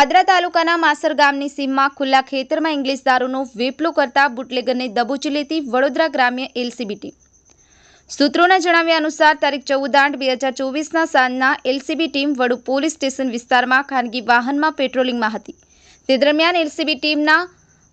પાદરા તાલુકાના માસર ગામની સીમમાં ખુલ્લા ખેતરમાં ઇંગ્લિશ દારૂનો વેપલો કરતા બુટલેગરને દબોચી લેતી વડોદરા ગ્રામ્ય એલસીબી ટીમ. સૂત્રોના જણાવ્યા અનુસાર, તારીખ ચૌદ આઠ બે હજાર ચોવીસના સાંજના LCB team Vadu police station વિસ્તારમાં ખાનગી વાહનમાં પેટ્રોલિંગમાં હતી. તે દરમિયાન એલસીબી ટીમના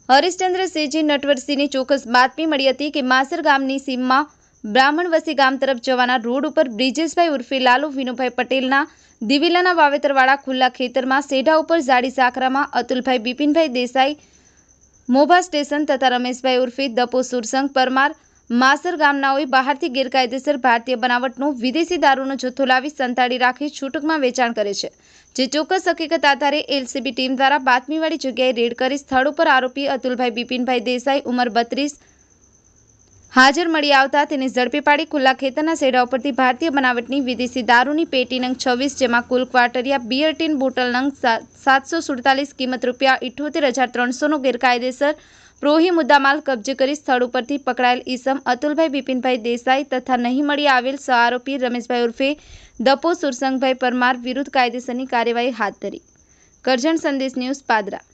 હરિશ્ચંદ્રસિંહજી નટવરસિંહની ચોક્કસ બાતમી મળી હતી કે માસર ગામની સીમમાં બ્રાહ્મણવસી ગામ તરફ જવાના રોડ ઉપર બ્રિજેશભાઈ ઉર્ફે લાલુ વિનુભાઈ પટેલના દિવેલાના વાવેતરવાળા ખુલ્લા ખેતરમાં સેઢા ઉપર ઝાડી સાખરામાં અતુલભાઈ બિપિનભાઈ દેસાઈ, મોભા સ્ટેશન તથા રમેશભાઈ ઉર્ફે દપો સુરસંગ પરમાર, માસર ગામનાઓએ બહારથી ગેરકાયદેસર ભારતીય બનાવટનો વિદેશી દારૂનો જથ્થો લાવી સંતાડી રાખી છૂટકમાં વેચાણ કરે છે. જે ચોક્કસ હકીકત આધારે એલસીબી ટીમ દ્વારા બાતમીવાળી જગ્યાએ રેડ કરી સ્થળ ઉપર આરોપી અતુલભાઈ બિપિનભાઈ દેસાઈ ઉંમર બત્રીસ હાજર મળી આવતા તેને ઝડપી પાડી ખુલ્લા ખેતરના સેડા ઉપરથી ભારતીય બનાવટની વિદેશી દારૂની પેટી નંગ છવ્વીસ, જેમાં કુલ ક્વાર્ટરિયા બિયર બોટલ નંગ સાતસો સુડતાલીસ કિંમત રૂપિયા ઇઠ્ઠોતેર હજાર ત્રણસોનો ગેરકાયદેસર પ્રોહી મુદ્દામાલ કબજે કરી સ્થળ ઉપરથી પકડાયેલ ઈસમ અતુલભાઈ બિપિનભાઈ દેસાઈ તથા નહીં મળી આવેલ સહ આરોપી રમેશભાઈ ઉર્ફે દપો સુરસંગભાઈ પરમાર વિરુદ્ધ કાયદેસરની કાર્યવાહી હાથ ધરી. કરજણ સંદેશ ન્યૂઝ પાદરા.